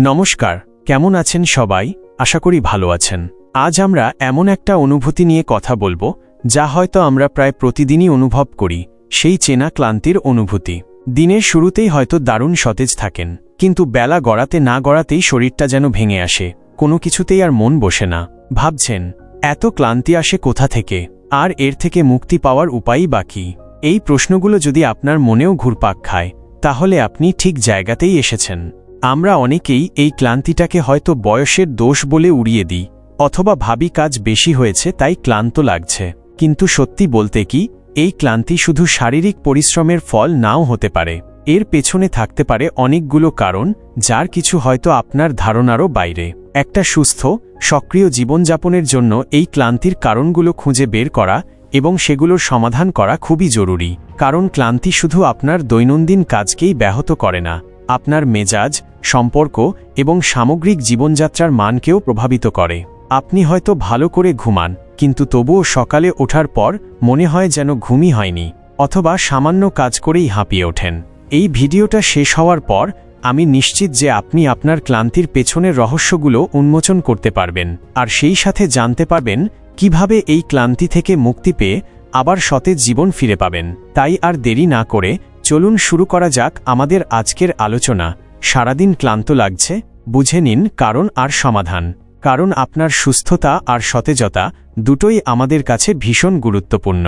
নমস্কার, কেমন আছেন সবাই? আশা করি ভালো আছেন। আজ আমরা এমন একটা অনুভূতি নিয়ে কথা বলব, যা হয়তো আমরা প্রায় প্রতিদিনই অনুভব করি, সেই চেনা ক্লান্তির অনুভূতি। দিনের শুরুতেই হয়তো দারুণ সতেজ থাকেন, কিন্তু বেলা গড়াতে না গড়াতেই শরীরটা যেন ভেঙে আসে, কোনো কিছুতেই আর মন বসে না। ভাবছেন, এত ক্লান্তি আসে কোথা থেকে? আর এর থেকে মুক্তি পাওয়ার উপায়ই বাকি এই প্রশ্নগুলো যদি আপনার মনেও ঘুরপাক খায়, তাহলে আপনি ঠিক জায়গাতেই এসেছেন। আমরা অনেকেই এই ক্লান্তিটাকে হয়তো বয়সের দোষ বলে উড়িয়ে দিই, অথবা ভাবি কাজ বেশি হয়েছে তাই ক্লান্ত লাগছে। কিন্তু সত্যি বলতে কি, এই ক্লান্তি শুধু শারীরিক পরিশ্রমের ফল নাও হতে পারে। এর পেছনে থাকতে পারে অনেকগুলো কারণ, যার কিছু হয়তো আপনার ধারণারও বাইরে। একটা সুস্থ, সক্রিয় জীবনযাপনের জন্য এই ক্লান্তির কারণগুলো খুঁজে বের করা এবং সেগুলোর সমাধান করা খুবই জরুরি। কারণ ক্লান্তি শুধু আপনার দৈনন্দিন কাজকেই ব্যাহত করে না, আপনার মেজাজ সম্পর্ক এবং সামগ্রিক জীবনযাত্রার মানকেও প্রভাবিত করে। আপনি হয়তো ভালো করে ঘুমান, কিন্তু তবুও সকালে ওঠার পর মনে হয় যেন ঘুমই হয়নি, অথবা সামান্য কাজ করেই হাঁপিয়ে ওঠেন। এই ভিডিওটা শেষ হওয়ার পর আমি নিশ্চিত যে আপনি আপনার ক্লান্তির পেছনের রহস্যগুলো উন্মোচন করতে পারবেন, আর সেই সাথে জানতে পারবেন কীভাবে এই ক্লান্তি থেকে মুক্তি পেয়ে আবার সতেজ জীবন ফিরে পাবেন। তাই আর দেরি না করে চলুন শুরু করা যাক আমাদের আজকের আলোচনা। সারাদিন ক্লান্ত লাগছে, বুঝে নিন কারণ আর সমাধান, কারণ আপনার সুস্থতা আর সতেজতা দুটোই আমাদের কাছে ভীষণ গুরুত্বপূর্ণ।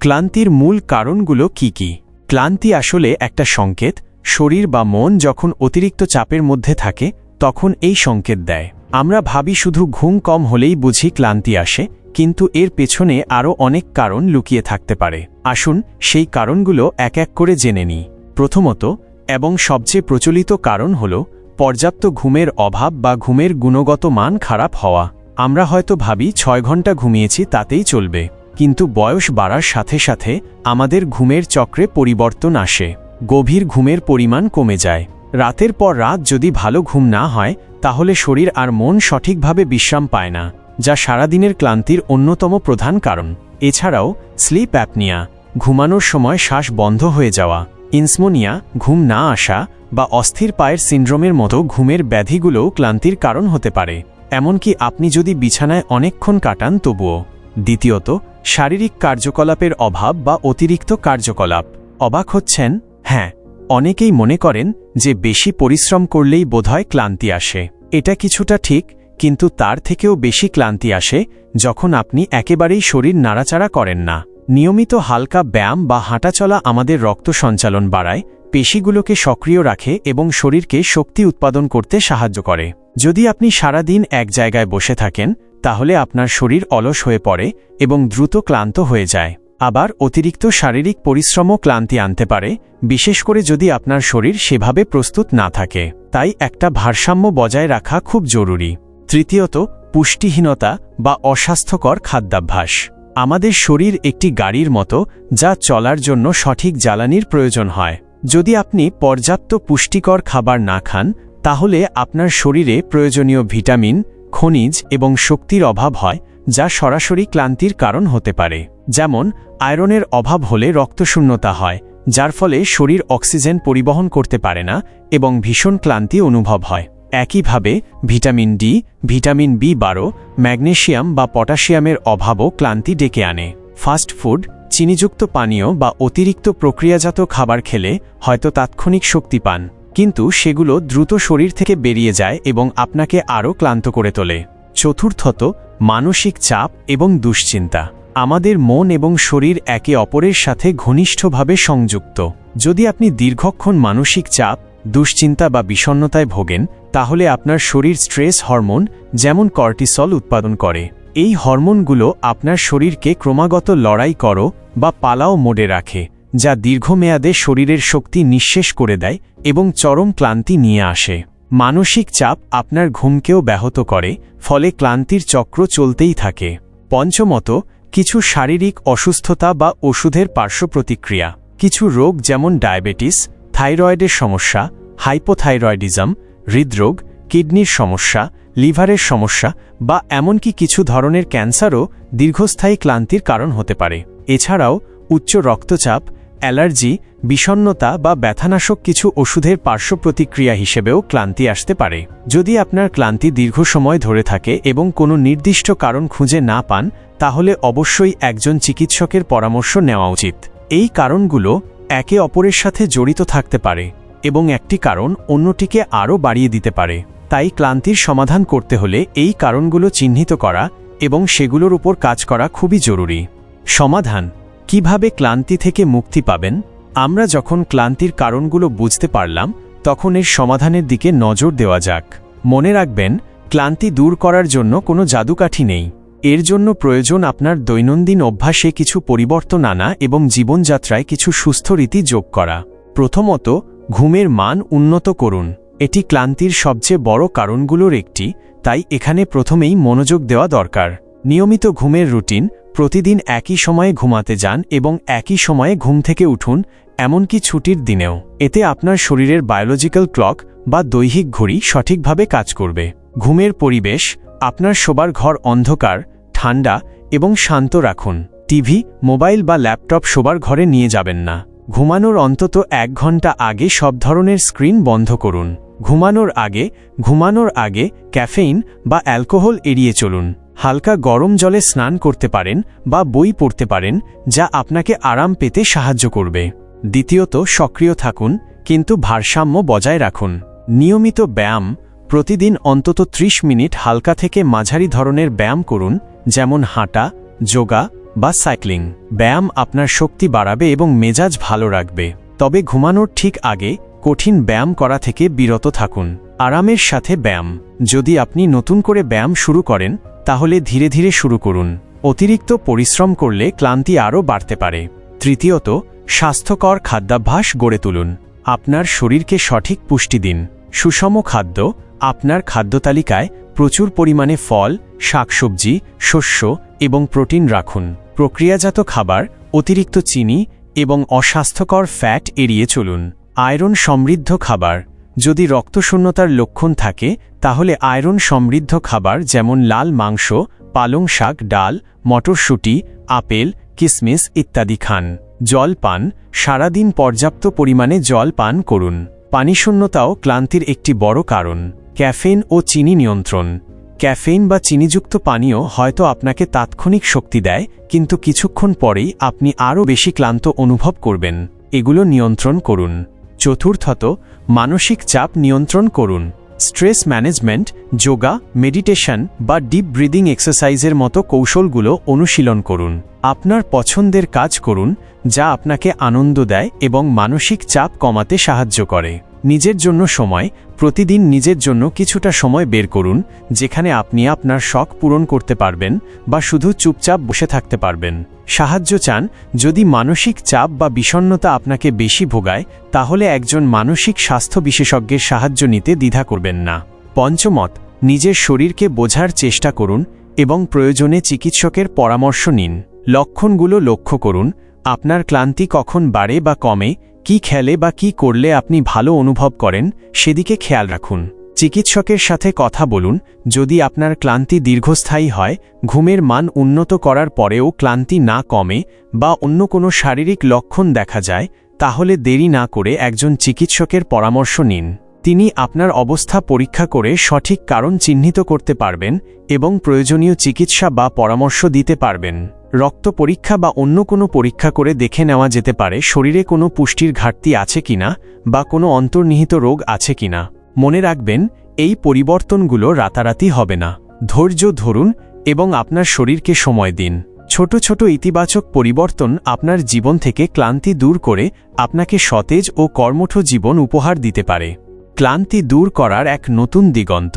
ক্লান্তির মূল কারণগুলো কি কি? ক্লান্তি আসলে একটা সংকেত, শরীর বা মন যখন অতিরিক্ত চাপের মধ্যে থাকে, তখন এই সংকেত দেয়। আমরা ভাবি শুধু ঘুম কম হলেই বুঝি ক্লান্তি আসে, কিন্তু এর পেছনে আরও অনেক কারণ লুকিয়ে থাকতে পারে। আসুন সেই কারণগুলো এক এক করে জেনে নিই। প্রথমত এবং সবচেয়ে প্রচলিত কারণ হল, পর্যাপ্ত ঘুমের অভাব বা ঘুমের গুণগত মান খারাপ হওয়া। আমরা হয়তো ভাবি ছয় ঘণ্টা ঘুমিয়েছি তাতেই চলবে, কিন্তু বয়স বাড়ার সাথে সাথে আমাদের ঘুমের চক্রে পরিবর্তন আসে, গভীর ঘুমের পরিমাণ কমে যায়। রাতের পর রাত যদি ভালো ঘুম না হয়, তাহলে শরীর আর মন সঠিকভাবে বিশ্রাম পায় না, যা সারাদিনের ক্লান্তির অন্যতম প্রধান কারণ। এছাড়াও, স্লিপ অ্যাপনিয়া, ঘুমানোর সময় শ্বাস বন্ধ হয়ে যাওয়া ইনসমোনিয়া, ঘুম না আসা বা অস্থির পায়ের সিন্ড্রোমের মতো ঘুমের ব্যাধিগুলোও ক্লান্তির কারণ হতে পারে। এমনকি আপনি যদি বিছানায় অনেকক্ষণ কাটান, তবুও। দ্বিতীয়ত, শারীরিক কার্যকলাপের অভাব বা অতিরিক্ত কার্যকলাপ। অবাক হচ্ছেন? হ্যাঁ অনেকেই মনে করেন যে বেশি পরিশ্রম করলেই বোধহয় ক্লান্তি আসে। এটা কিছুটা ঠিক, কিন্তু তার থেকেও বেশি ক্লান্তি আসে যখন আপনি একেবারেই শরীর নাড়াচাড়া করেন না। নিয়মিত হালকা ব্যায়াম বা হাঁটাচলা আমাদের রক্ত সঞ্চালন বাড়ায়, পেশিগুলোকে সক্রিয় রাখে এবং শরীরকে শক্তি উৎপাদন করতে সাহায্য করে। যদি আপনি সারা দিন এক জায়গায় বসে থাকেন, তাহলে আপনার শরীর অলস হয়ে পড়ে এবং দ্রুত ক্লান্ত হয়ে যায়। আবার অতিরিক্ত শারীরিক পরিশ্রমও ক্লান্তি আনতে পারে, বিশেষ করে যদি আপনার শরীর সেভাবে প্রস্তুত না থাকে। তাই একটা ভারসাম্য বজায় রাখা খুব জরুরি। তৃতীয়ত, পুষ্টিহীনতা বা অস্বাস্থ্যকর খাদ্যাভ্যাস। আমাদের শরীর একটি গাড়ির মতো, যা চলার জন্য সঠিক জ্বালানির প্রয়োজন হয়। যদি আপনি পর্যাপ্ত পুষ্টিকর খাবার না খান, তাহলে আপনার শরীরে প্রয়োজনীয় ভিটামিন, খনিজ এবং শক্তির অভাব হয়, যা সরাসরি ক্লান্তির কারণ হতে পারে। যেমন, আয়রনের অভাব হলে রক্তশূন্যতা হয়, যার ফলে শরীর অক্সিজেন পরিবহন করতে পারে না এবং ভীষণ ক্লান্তি অনুভব হয়। একইভাবে, ভিটামিন ডি, ভিটামিন বি বারো, ম্যাগনেশিয়াম বা পটাশিয়ামের অভাবও ক্লান্তি ডেকে আনে। ফাস্ট ফুড, চিনিযুক্ত পানীয় বা অতিরিক্ত প্রক্রিয়াজাত খাবার খেলে হয়তো তাৎক্ষণিক শক্তি পান, কিন্তু সেগুলো দ্রুত শরীর থেকে বেরিয়ে যায় এবং আপনাকে আরও ক্লান্ত করে তোলে। চতুর্থত, মানসিক চাপ এবং দুশ্চিন্তা। আমাদের মন এবং শরীর একে অপরের সাথে ঘনিষ্ঠভাবে সংযুক্ত। যদি আপনি দীর্ঘক্ষণ মানসিক চাপ, দুশ্চিন্তা বা বিষণ্নতায় ভোগেন তাহলে আপনার শরীর স্ট্রেস হরমোন, যেমন কর্টিসল, উৎপাদন করে। এই হরমোনগুলো আপনার শরীরকে ক্রমাগত লড়াই করো বা পালাও মোডে রাখে, যা দীর্ঘমেয়াদে শরীরের শক্তি নিঃশেষ করে দেয় এবং চরম ক্লান্তি নিয়ে আসে। মানসিক চাপ আপনার ঘুমকেও ব্যাহত করে, ফলে ক্লান্তির চক্র চলতেই থাকে। পঞ্চমত, কিছু শারীরিক অসুস্থতা বা ওষুধের পার্শ্ব প্রতিক্রিয়া কিছু রোগ যেমন ডায়াবেটিস, থাইরয়েডের সমস্যা, হাইপোথাইরয়েডিজম হৃদরোগ, কিডনির সমস্যা, লিভারের সমস্যা বা এমনকি কিছু ধরনের ক্যান্সারও দীর্ঘস্থায়ী ক্লান্তির কারণ হতে পারে। এছাড়াও, উচ্চ রক্তচাপ, অ্যালার্জি বিষণ্নতা বা ব্যথানাশক কিছু ওষুধের পার্শ্ব প্রতিক্রিয়া হিসেবেও ক্লান্তি আসতে পারে। যদি আপনার ক্লান্তি দীর্ঘ সময় ধরে থাকে এবং কোনো নির্দিষ্ট কারণ খুঁজে না পান, তাহলে অবশ্যই একজন চিকিৎসকের পরামর্শ নেওয়া উচিত। এই কারণগুলো একে অপরের সাথে জড়িত থাকতে পারে। এবং একটি কারণ অন্যটিকে আরও বাড়িয়ে দিতে পারে। তাই ক্লান্তির সমাধান করতে হলে এই কারণগুলো চিহ্নিত করা এবং সেগুলোর উপর কাজ করা খুবই জরুরি। সমাধান। কীভাবে ক্লান্তি থেকে মুক্তি পাবেন? আমরা যখন ক্লান্তির কারণগুলো বুঝতে পারলাম, তখন এর সমাধানের দিকে নজর দেওয়া যাক। মনে রাখবেন, ক্লান্তি দূর করার জন্য কোনো জাদুকাঠি নেই। এর জন্য প্রয়োজন আপনার দৈনন্দিন অভ্যাসে কিছু পরিবর্তন আনা এবং জীবনযাত্রায় কিছু সুস্থ রীতি যোগ করা। প্রথমত ঘুমের মান উন্নত করুন। এটি ক্লান্তির সবচেয়ে বড় কারণগুলোর একটি, তাই এখানে প্রথমেই মনোযোগ দেওয়া দরকার। নিয়মিত ঘুমের রুটিন, প্রতিদিন একই সময়ে ঘুমাতে যান এবং একই সময়ে ঘুম থেকে উঠুন, এমনকি ছুটির দিনেও। এতে আপনার শরীরের বায়োলজিক্যাল ক্লক বা দৈহিক ঘড়ি সঠিকভাবে কাজ করবে। ঘুমের পরিবেশ, আপনার শোবার ঘর অন্ধকার, ঠান্ডা এবং শান্ত রাখুন। টিভি, মোবাইল বা ল্যাপটপ শোবার ঘরে নিয়ে যাবেন না। ঘুমানোর অন্তত এক ঘণ্টা আগে সব ধরনের স্ক্রিন বন্ধ করুন। ঘুমানোর আগে ঘুমানোর আগে ক্যাফেইন বা অ্যালকোহল এড়িয়ে চলুন। হালকা গরম জলে স্নান করতে পারেন বা বই পড়তে পারেন, যা আপনাকে আরাম পেতে সাহায্য করবে। দ্বিতীয়ত, সক্রিয় থাকুন, কিন্তু ভারসাম্য বজায় রাখুন। নিয়মিত ব্যায়াম, প্রতিদিন অন্তত ৩০ মিনিট হালকা থেকে মাঝারি ধরনের ব্যায়াম করুন, যেমন হাঁটা, যোগা বা সাইক্লিং। ব্যায়াম আপনার শক্তি বাড়াবে এবং মেজাজ ভালো রাখবে। তবে ঘুমানোর ঠিক আগে কঠিন ব্যায়াম করা থেকে বিরত থাকুন। আরামের সাথে ব্যায়াম। যদি আপনি নতুন করে ব্যায়াম শুরু করেন, তাহলে ধীরে ধীরে শুরু করুন। অতিরিক্ত পরিশ্রম করলে ক্লান্তি আরও বাড়তে পারে। তৃতীয়ত, স্বাস্থ্যকর খাদ্যাভ্যাস গড়ে তুলুন। আপনার শরীরকে সঠিক পুষ্টি দিন। সুষম খাদ্য, আপনার খাদ্যতালিকায় প্রচুর পরিমাণে ফল, শাকসবজি, শস্য এবং প্রোটিন রাখুন। প্রক্রিয়াজাত খাবার, অতিরিক্ত চিনি এবং অস্বাস্থ্যকর ফ্যাট এড়িয়ে চলুন। আয়রন সমৃদ্ধ খাবার। যদি রক্তশূন্যতার লক্ষণ থাকে, তাহলে আয়রন সমৃদ্ধ খাবার যেমন লাল মাংস, পালং শাক, ডাল, মটরশুঁটি, আপেল, কিসমিস ইত্যাদি খান। জল পান। সারাদিন পর্যাপ্ত পরিমাণে জল পান করুন। পানিশূন্যতাও ক্লান্তির একটি বড় কারণ। ক্যাফেন ও চিনি নিয়ন্ত্রণ। ক্যাফেইন বা চিনিযুক্ত পানীয় হয়তো আপনাকে তাৎক্ষণিক শক্তি দেয়, কিন্তু কিছুক্ষণ পরেই আপনি আরও বেশি ক্লান্ত অনুভব করবেন। এগুলো নিয়ন্ত্রণ করুন। চতুর্থত, মানসিক চাপ নিয়ন্ত্রণ করুন। স্ট্রেস ম্যানেজমেন্ট, যোগা, মেডিটেশন বা ডিপ ব্রিদিং এক্সারসাইজের মতো কৌশলগুলো অনুশীলন করুন। আপনার পছন্দের কাজ করুন, যা আপনাকে আনন্দ দেয় এবং মানসিক চাপ কমাতে সাহায্য করে। নিজের জন্য সময়, প্রতিদিন নিজের জন্য কিছুটা সময় বের করুন, যেখানে আপনি আপনার শখ পূরণ করতে পারবেন বা শুধু চুপচাপ বসে থাকতে পারবেন। সাহায্য চান, যদি মানসিক চাপ বা বিষণ্নতা আপনাকে বেশি ভোগায়, তাহলে একজন মানসিক স্বাস্থ্য বিশেষজ্ঞের সাহায্য নিতে দ্বিধা করবেন না। পঞ্চমত, নিজের শরীরকে বোঝার চেষ্টা করুন এবং প্রয়োজনে চিকিৎসকের পরামর্শ নিন। লক্ষণগুলো লক্ষ্য করুন, আপনার ক্লান্তি কখন বাড়ে বা কমে কি খেলে বা কি করলে আপনি ভালো অনুভব করেন, সেদিকে খেয়াল রাখুন। চিকিৎসকের সাথে কথা বলুন, যদি আপনার ক্লান্তি দীর্ঘস্থায়ী হয়, ঘুমের মান উন্নত করার পরেও ক্লান্তি না কমে বা অন্য কোনো শারীরিক লক্ষণ দেখা যায়, তাহলে দেরি না করে একজন চিকিৎসকের পরামর্শ নিন। তিনি আপনার অবস্থা পরীক্ষা করে সঠিক কারণ চিহ্নিত করতে পারবেন এবং প্রয়োজনীয় চিকিৎসা বা পরামর্শ দিতে পারবেন। রক্ত পরীক্ষা বা অন্য কোনো পরীক্ষা করে দেখে নেওয়া যেতে পারে শরীরে কোনো পুষ্টির ঘাটতি আছে কিনা বা কোনো অন্তর্নিহিত রোগ আছে কিনা মনে রাখবেন, এই পরিবর্তনগুলো রাতারাতি হবে না। ধৈর্য ধরুন এবং আপনার শরীরকে সময় দিন। ছোট ছোট ইতিবাচক পরিবর্তন আপনার জীবন থেকে ক্লান্তি দূর করে আপনাকে সতেজ ও কর্মঠ জীবন উপহার দিতে পারে। ক্লান্তি দূর করার এক নতুন দিগন্ত।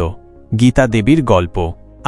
গীতা দেবীর গল্প।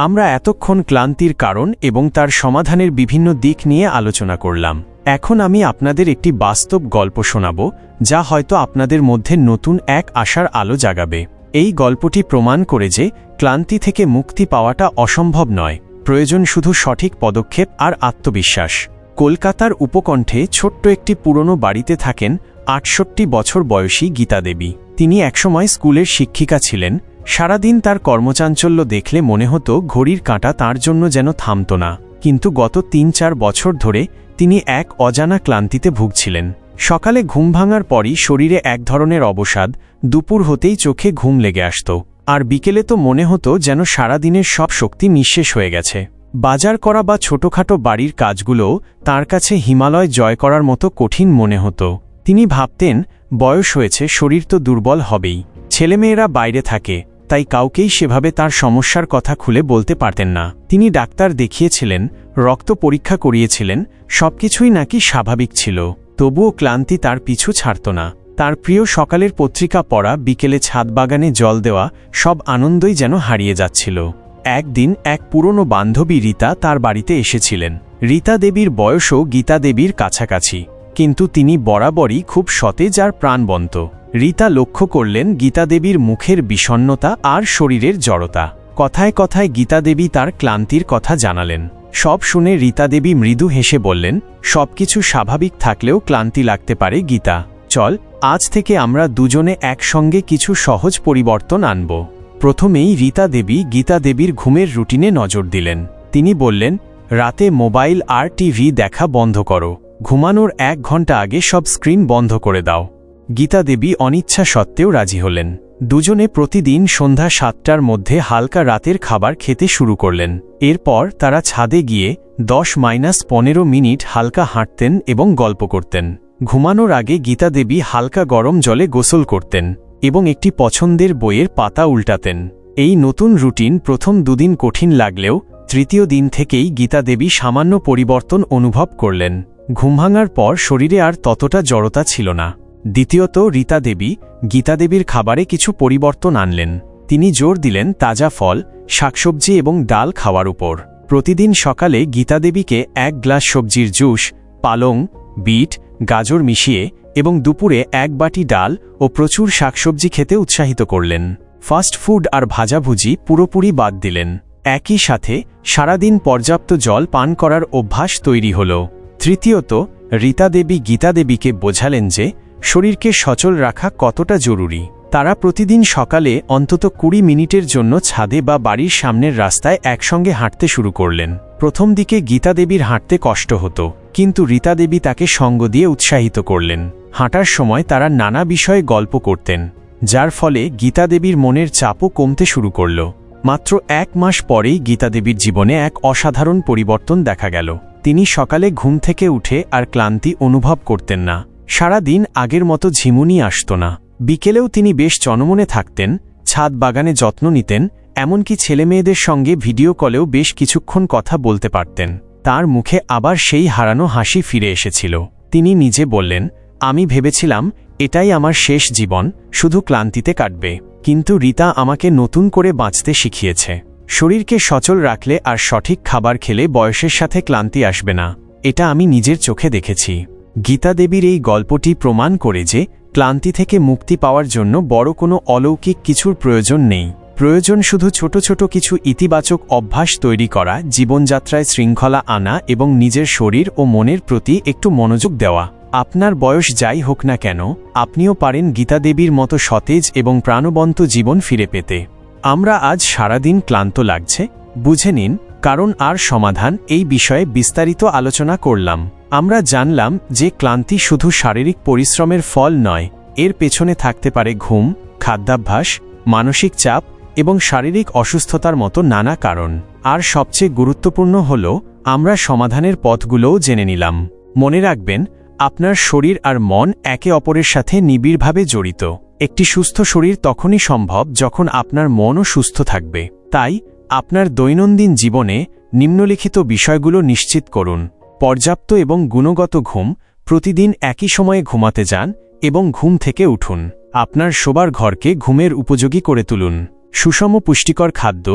আমরা এতক্ষণ ক্লান্তির কারণ এবং তার সমাধানের বিভিন্ন দিক নিয়ে আলোচনা করলাম। এখন আমি আপনাদের একটি বাস্তব গল্প শোনাব, যা হয়তো আপনাদের মধ্যে নতুন এক আশার আলো জাগাবে। এই গল্পটি প্রমাণ করে যে ক্লান্তি থেকে মুক্তি পাওয়াটা অসম্ভব নয়, প্রয়োজন শুধু সঠিক পদক্ষেপ আর আত্মবিশ্বাস। কলকাতার উপকণ্ঠে ছোট্ট একটি পুরনো বাড়িতে থাকেন আটষট্টি বছর বয়সী গীতা দেবী তিনি একসময় স্কুলের শিক্ষিকা ছিলেন সারাদিন তার কর্মচাঞ্চল্য দেখলে মনে হতো ঘড়ির কাঁটা তার জন্য যেন থামত না। কিন্তু গত তিন চার বছর ধরে তিনি এক অজানা ক্লান্তিতে ভুগছিলেন। সকালে ঘুম ভাঙার পরই শরীরে এক ধরনের অবসাদ, দুপুর হতেই চোখে ঘুম লেগে আসত। আর বিকেলে তো মনে হতো যেন সারাদিনের সব শক্তি নিঃশেষ হয়ে গেছে। বাজার করা বা ছোটখাটো বাড়ির কাজগুলোও তার কাছে হিমালয় জয় করার মতো কঠিন মনে হতো। তিনি ভাবতেন, বয়স হয়েছে, শরীর তো দুর্বল হবেই। ছেলেমেয়েরা বাইরে থাকে তাই কাউকেই সেভাবে তার সমস্যার কথা খুলে বলতে পারতেন না। তিনি ডাক্তার দেখিয়েছিলেন, রক্ত পরীক্ষা করিয়েছিলেন, সবকিছুই নাকি স্বাভাবিক ছিল। তবুও ক্লান্তি তার পিছু ছাড়ত না। তার প্রিয় সকালের পত্রিকা পড়া, বিকেলে ছাদ বাগানে জল দেওয়া, সব আনন্দই যেন হারিয়ে যাচ্ছিল। একদিন এক পুরনো বান্ধবী রীতা তার বাড়িতে এসেছিলেন। রীতা দেবীর বয়সও গীতা দেবীর কাছাকাছি। কিন্তু তিনি বরাবরই খুব সতেজ আর প্রাণবন্ত। রীতা লক্ষ্য করলেন গীতা দেবীর মুখের বিষণ্নতা আর শরীরের জড়তা। কথায় কথায় গীতা দেবী তার ক্লান্তির কথা জানালেন। সব শুনে রীতা দেবী মৃদু হেসে বললেন, সবকিছু স্বাভাবিক থাকলেও ক্লান্তি লাগতে পারে গীতা। চল, আজ থেকে আমরা দুজনে একসঙ্গে কিছু সহজ পরিবর্তন আনব। প্রথমেই রীতা দেবী গীতা দেবীর ঘুমের রুটিনে নজর দিলেন। তিনি বললেন, রাতে মোবাইল আর টিভি দেখা বন্ধ করো। ঘুমানোর এক ঘণ্টা আগে সব স্ক্রিন বন্ধ করে দাও। গীতা দেবী অনিচ্ছা সত্ত্বেও রাজি হলেন। দুজনে প্রতিদিন সন্ধ্যা সাতটার মধ্যে হালকা রাতের খাবার খেতে শুরু করলেন। এরপর তারা ছাদে গিয়ে দশ মাইনাস পনেরো মিনিট হালকা হাঁটতেন এবং গল্প করতেন। ঘুমানোর আগে গীতা দেবী হালকা গরম জলে গোসল করতেন এবং একটি পছন্দের বইয়ের পাতা উল্টাতেন। এই নতুন রুটিন প্রথম দুদিন কঠিন লাগলেও তৃতীয় দিন থেকেই গীতা দেবী সামান্য পরিবর্তন অনুভব করলেন। ঘুম ভাঙার পর শরীরে আর ততটা জড়তা ছিল না। দ্বিতীয়ত রীতা দেবী গীতা দেবীর খাবারে কিছু পরিবর্তন আনলেন। তিনি জোর দিলেন তাজা ফল, শাকসবজি এবং ডাল খাওয়ার উপর। প্রতিদিন সকালে গীতা দেবীকে এক গ্লাস সবজির জুস, পালং, বিট, গাজর মিশিয়ে এবং দুপুরে এক বাটি ডাল ও প্রচুর শাকসবজি খেতে উৎসাহিত করলেন। ফাস্ট ফুড আর ভাজাভুজি পুরোপুরি বাদ দিলেন। একই সাথে সারাদিন পর্যাপ্ত জল পান করার অভ্যাস তৈরি হল। তৃতীয়ত, রীতা দেবী গীতা দেবীকে বোঝালেন যে শরীরকে সচল রাখা কতটা জরুরি? তারা প্রতিদিন সকালে অন্তত কুড়ি মিনিটের জন্য ছাদে বা বাড়ির সামনের রাস্তায় একসঙ্গে হাঁটতে শুরু করলেন। প্রথম দিকে গীতা দেবীর হাঁটতে কষ্ট হতো, কিন্তু রীতা দেবী তাকে সঙ্গ দিয়ে উৎসাহিত করলেন। হাঁটার সময় তারা নানা বিষয়ে গল্প করতেন, যার ফলে গীতা দেবীর মনের চাপও কমতে শুরু করল। মাত্র এক মাস পরেই গীতা দেবীর জীবনে এক অসাধারণ পরিবর্তন দেখা গেল। তিনি সকালে ঘুম থেকে উঠে আর ক্লান্তি অনুভব করতেন না। সারা দিন আগের মতো ঝিমুনি আসত না। বিকেলেও তিনি বেশ চনমনে থাকতেন, ছাদ বাগানে যত্ন নিতেন, এমনকি ছেলেমেয়েদের সঙ্গে ভিডিও কলেও বেশ কিছুক্ষণ কথা বলতে পারতেন। তার মুখে আবার সেই হারানো হাসি ফিরে এসেছিল। তিনি নিজে বললেন, আমি ভেবেছিলাম, এটাই আমার শেষ জীবন, শুধু ক্লান্তিতে কাটবে। কিন্তু রীতা আমাকে নতুন করে বাঁচতে শিখিয়েছে। শরীরকে সচল রাখলে আর সঠিক খাবার খেলে বয়সের সাথে ক্লান্তি আসবে না। এটা আমি নিজের চোখে দেখেছি। গীতা দেবীর এই গল্পটি প্রমাণ করে যে, ক্লান্তি থেকে মুক্তি পাওয়ার জন্য বড় কোনো অলৌকিক কিছুর প্রয়োজন নেই। প্রয়োজন শুধু ছোট ছোট কিছু ইতিবাচক অভ্যাস তৈরি করা, জীবনযাত্রায় শৃঙ্খলা আনা এবং নিজের শরীর ও মনের প্রতি একটু মনোযোগ দেওয়া। আপনার বয়স যাই হোক না কেন, আপনিও পারেন গীতা দেবীর মতো সতেজ এবং প্রাণবন্ত জীবন ফিরে পেতে। আমরা আজ সারাদিন ক্লান্ত লাগছে, বুঝে নিন, কারণ আর সমাধান এই বিষয়ে বিস্তারিত আলোচনা করলাম। আমরা জানলাম যে ক্লান্তি শুধু শারীরিক পরিশ্রমের ফল নয়, এর পেছনে থাকতে পারে ঘুম, খাদ্যাভ্যাস, মানসিক চাপ এবং শারীরিক অসুস্থতার মতো নানা কারণ। আর সবচেয়ে গুরুত্বপূর্ণ হল, আমরা সমাধানের পথগুলোও জেনে নিলাম। মনে রাখবেন, আপনার শরীর আর মন একে অপরের সাথে নিবিড়ভাবে জড়িত। একটি সুস্থ শরীর তখনই সম্ভব যখন আপনার মনও সুস্থ থাকবে। তাই, আপনার দৈনন্দিন জীবনে নিম্নলিখিত বিষয়গুলো নিশ্চিত করুন। পর্যাপ্ত এবং গুণগত ঘুম প্রতিদিন একই সময়ে ঘুমাতে যান এবং ঘুম থেকে উঠুন। আপনার শোবার ঘরকে ঘুমের উপযোগী করে তুলুন। সুষম পুষ্টিকর খাদ্য,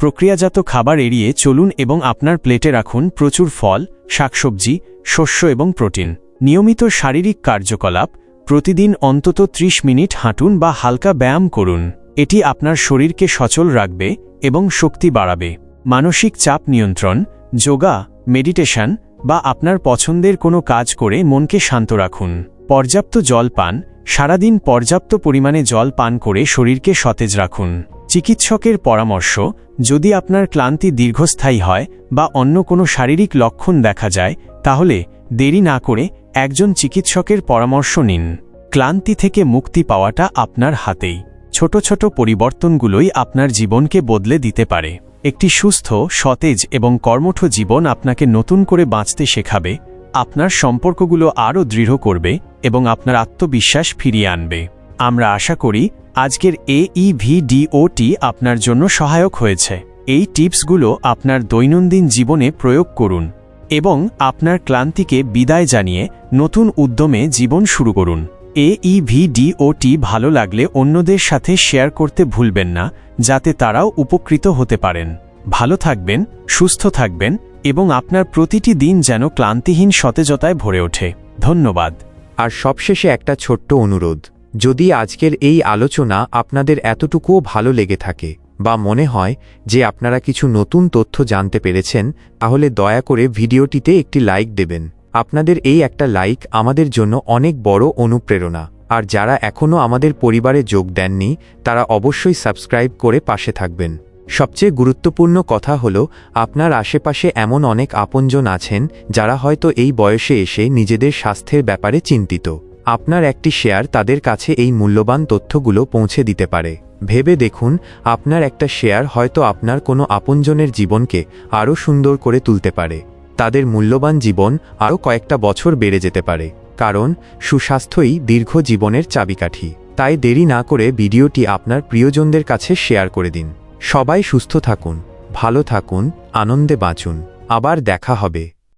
প্রক্রিয়াজাত খাবার এড়িয়ে চলুন এবং আপনার প্লেটে রাখুন প্রচুর ফল, শাকসবজি, শস্য এবং প্রোটিন। নিয়মিত শারীরিক কার্যকলাপ, প্রতিদিন অন্তত ৩০ মিনিট হাঁটুন বা হালকা ব্যায়াম করুন। এটি আপনার শরীরকে সচল রাখবে এবং শক্তি বাড়াবে। মানসিক চাপ নিয়ন্ত্রণ, যোগা, মেডিটেশন বা আপনার পছন্দের কোনো কাজ করে মনকে শান্ত রাখুন। পর্যাপ্ত জল পান, সারাদিন পর্যাপ্ত পরিমাণে জল পান করে শরীরকে সতেজ রাখুন। চিকিৎসকের পরামর্শ, যদি আপনার ক্লান্তি দীর্ঘস্থায়ী হয় বা অন্য কোনো শারীরিক লক্ষণ দেখা যায়, তাহলে দেরি না করে একজন চিকিৎসকের পরামর্শ নিন। ক্লান্তি থেকে মুক্তি পাওয়াটা আপনার হাতেই। ছোট ছোট পরিবর্তনগুলোই আপনার জীবনকে বদলে দিতে পারে। একটি সুস্থ, সতেজ এবং কর্মঠ জীবন আপনাকে নতুন করে বাঁচতে শেখাবে, আপনার সম্পর্কগুলো আরও দৃঢ় করবে এবং আপনার আত্মবিশ্বাস ফিরিয়ে আনবে। আমরা আশা করি আজকের এইভিডিওটি আপনার জন্য সহায়ক হয়েছে। এই টিপসগুলো আপনার দৈনন্দিন জীবনে প্রয়োগ করুন এবং আপনার ক্লান্তিকে বিদায় জানিয়ে নতুন উদ্যমে জীবন শুরু করুন। এইভিডিওটি ভালো লাগলে অন্যদের সাথে শেয়ার করতে ভুলবেন না, যাতে তারাও উপকৃত হতে পারেন। ভালো থাকবেন, সুস্থ থাকবেন এবং আপনার প্রতিটি দিন যেন ক্লান্তিহীন সতেজতায় ভরে ওঠে। ধন্যবাদ। আর সবশেষে একটা ছোট্ট অনুরোধ, যদি আজকের এই আলোচনা আপনাদের এতটুকুও ভালো লেগে থাকে বা মনে হয় যে আপনারা কিছু নতুন তথ্য জানতে পেরেছেন, তাহলে দয়া করে ভিডিওটিতে একটি লাইক দেবেন। আপনাদের এই একটা লাইক আমাদের জন্য অনেক বড় অনুপ্রেরণা। আর যারা এখনও আমাদের পরিবারে যোগ দেননি, তারা অবশ্যই সাবস্ক্রাইব করে পাশে থাকবেন। সবচেয়ে গুরুত্বপূর্ণ কথা হল, আপনার আশেপাশে এমন অনেক আপনজন আছেন, যারা হয়তো এই বয়সে এসে নিজেদের স্বাস্থ্যের ব্যাপারে চিন্তিত। আপনার একটি শেয়ার তাদের কাছে এই মূল্যবান তথ্যগুলো পৌঁছে দিতে পারে। ভেবে দেখুন, আপনার একটা শেয়ার হয়তো আপনার কোনো আপনজনের জীবনকে আরও সুন্দর করে তুলতে পারে। তাদের মূল্যবান জীবন আরও কয়েকটা বছর বেড়ে যেতে পারে, কারণ সুস্বাস্থ্যই দীর্ঘ জীবনের চাবিকাঠি। তাই দেরি না করে ভিডিওটি আপনার প্রিয়জনদের কাছে শেয়ার করে দিন। সবাই সুস্থ থাকুন, ভালো থাকুন, আনন্দে বাঁচুন। আবার দেখা হবে।